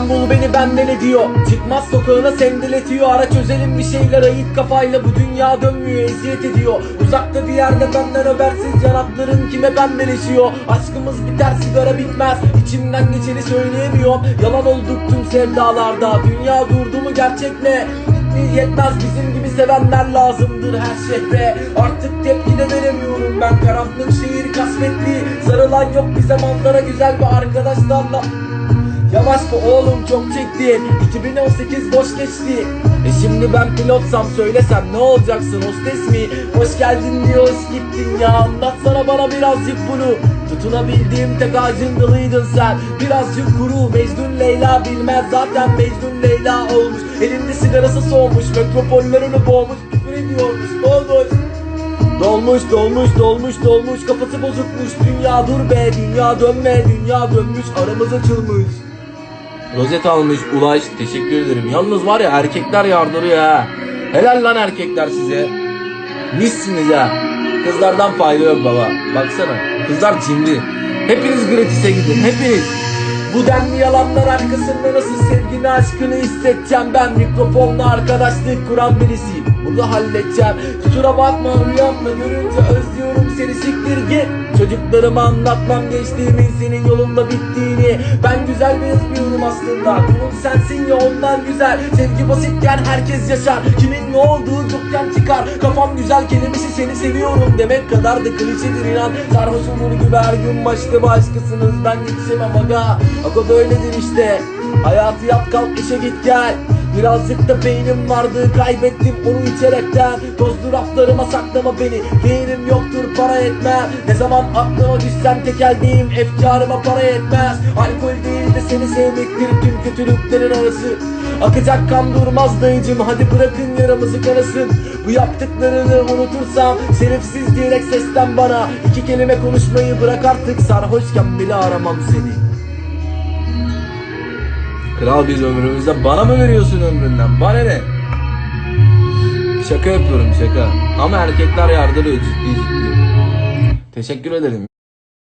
bul beni benden ediyor. Çıkmaz sokağına sendeletiyor Araç özelim bir şeyler ayık kafayla. Bu dünya dönmüyor eziyet ediyor. Uzakta bir yerde benden habersiz yanakların kime pembeleşiyor Aşkımız biter sigara bitmez. İçimden geçeni söyleyemiyorum. Yalan olduk tüm sevdalarda. Dünya durdu mu gerçek ne? Yetmez. Bizim gibi sevenler lazımdır her şehre. Artık tepki de veremiyorum ben. Karanlık şehir kasvetli. Sarılan yok bize manzara güzel. Bir arkadaşlarla Yavaş bu oğlum çok çektin 2018 boş geçti. E şimdi ben pilotsam söylesem ne olacaksın hostes mi? Hoş geldin diye hoş gittin ya. Anlatsana bana birazcık bunu. Tutunabildiğim tek ağacın dalıydın sen. Birazcık kuru Mecnun Leyla bilmez. Zaten Mecnun Leyla olmuş. Elinde sigarası soğumuş Metropollerini boğmuş. Küfür ediyormuş olmuş Dolmuş dolmuş dolmuş dolmuş. Kafası bozukmuş. Dünya dur be dünya dönme dünya dönmüş. Aramız açılmış Rozet almış Ulaş teşekkür ederim. Yalnız var ya erkekler yardırıyor ha. Helal lan erkekler size. Missiniz ha? Kızlardan fayda yok baba. Baksana kızlar cimri. Hepiniz gratis'e gidin hepiniz. Bu denli yalanlar arkasında nasıl sevgini aşkını hissedeceğim ben. Mikrofonla arkadaşlık kuran birisiyim Bunu halledeceğim. Kusura bakma rüyamda görünce özlüyorum seni. Siktir git. Çocuklarıma anlatmam geçtiğimin senin yolunda bittiğini. Ben güzel yazmıyorum aslında. Kulun sensin ya onlar güzel. Sevgi basitken herkes yaşar. Kimin ne olduğu çoktan çıkar. Kafam güzel kelimesi seni seviyorum Demek kadar da klişedir inan. Sarhoş olur gibi her gün başka başkasınız Ben yetişemem aga. Aga böyledir işte. Hayatı yap kalk işe git gel Birazcık da beynim vardı kaybettim onu içerekten. Tozlu raflarıma saklama beni Beynim yoktur para etmez Ne zaman aklıma düşsem tekeldeyim Efkarıma para etmez. Alkol değil de seni sevmektir tüm kötülüklerin arası. Akacak kan durmaz dayıcım hadi bırakın yaramızı kanasın. Bu yaptıklarını unutursam Şerefsiz diyerek sesten bana. İki kelime konuşmayı bırak artık Sarhoşken bile aramam seni Kral biz ömrümüzde bana mı veriyorsun ömründen? Bana ne? Şaka yapıyorum şaka. Ama erkekler yardırıyor ciddi ciddi. Teşekkür ederim.